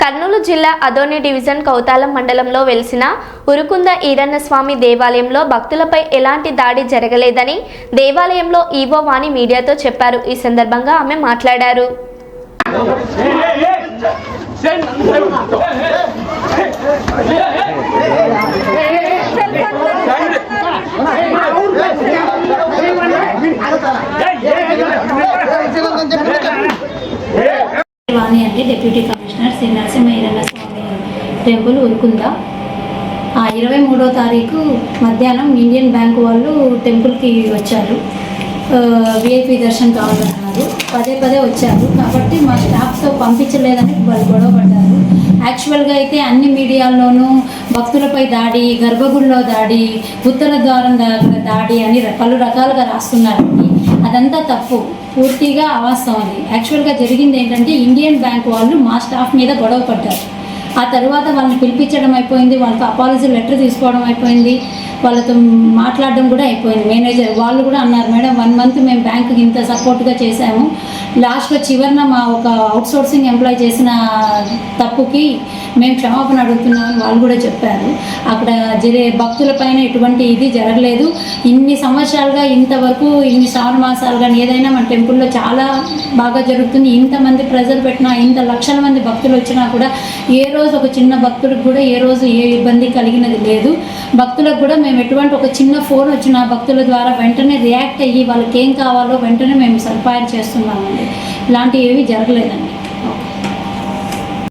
కర్నూలు జిల్లా అదోని డివిజన్ కౌతాలం మండలంలో వెలిసిన ఉరుకుంద ఈరన్న స్వామి దేవాలయంలో భక్తులపై ఎలాంటి దాడి జరగలేదని దేవాలయంలో ఈవో వాణి మీడియాతో చెప్పారు ఈ సందర్భంగా ఆమె మాట్లాడారు deputy commissioner Shri Narasimha Swamy temple Urukunda? ఆ ఇరవై మూడో తారీఖు మధ్యాహ్నం ఇండియన్ బ్యాంక్ వాళ్ళు టెంపుల్కి వచ్చారు. విఐపి దర్శనం కావాలన్నారు. పదే పదే వచ్చారు. కాబట్టి మా స్టాఫ్తో పంపించలేదని వాళ్ళు గొడవ పడ్డారు యాక్చువల్గా అయితే అన్ని మీడియాల్లోనూ భక్తులపై దాడి గర్భగుడిలో దాడి ఉత్తర ద్వారం దాడి అని పలు రకాలుగా రాస్తున్నారండి. అదంతా తప్పు. పూర్తిగా అవాస్తవం అది యాక్చువల్గా జరిగింది ఏంటంటే ఇండియన్ బ్యాంక్ వాళ్ళు మా స్టాఫ్ మీద గొడవ పడ్డారు. ఆ తర్వాత వాళ్ళని పిలిపించడం అయిపోయింది వాళ్ళతో అపాలజీ లెటర్ తీసుకోవడం అయిపోయింది వాళ్ళతో మాట్లాడడం కూడా అయిపోయింది. మేనేజర్ వాళ్ళు కూడా అన్నారు మేడం వన్ మంత్ మేము బ్యాంకుకి ఇంత సపోర్ట్గా చేశాము. లాస్ట్లో చివరిన మా ఒక అవుట్సోర్సింగ్ ఎంప్లాయ్ చేసిన తప్పుకి మేము క్షమాపణ అడుగుతున్నామని వాళ్ళు కూడా చెప్పారు. అక్కడ జరిగే భక్తులపైన ఎటువంటి ఇది జరగలేదు. ఇన్ని సంవత్సరాలుగా ఇంతవరకు ఇన్ని శ్రావణ మాసాలుగా ఏదైనా మన టెంపుల్లో చాలా బాగా జరుగుతుంది. ఇంతమంది ప్రజలు పెట్టినా ఇంత లక్షల మంది భక్తులు వచ్చినా కూడా ఏ రోజు ఒక చిన్న భక్తుడికి కూడా ఏ రోజు ఏ ఇబ్బంది కలిగినది లేదు. భక్తులకు కూడా మేము ఎటువంటి ఒక చిన్న ఫోన్ వచ్చిన భక్తుల ద్వారా వెంటనే రియాక్ట్ అయ్యి వాళ్ళకి ఏం కావాలో వెంటనే మేము సదుపాయం చేస్తున్నామండి. ఇలాంటివి ఏమీ జరగలేదండి.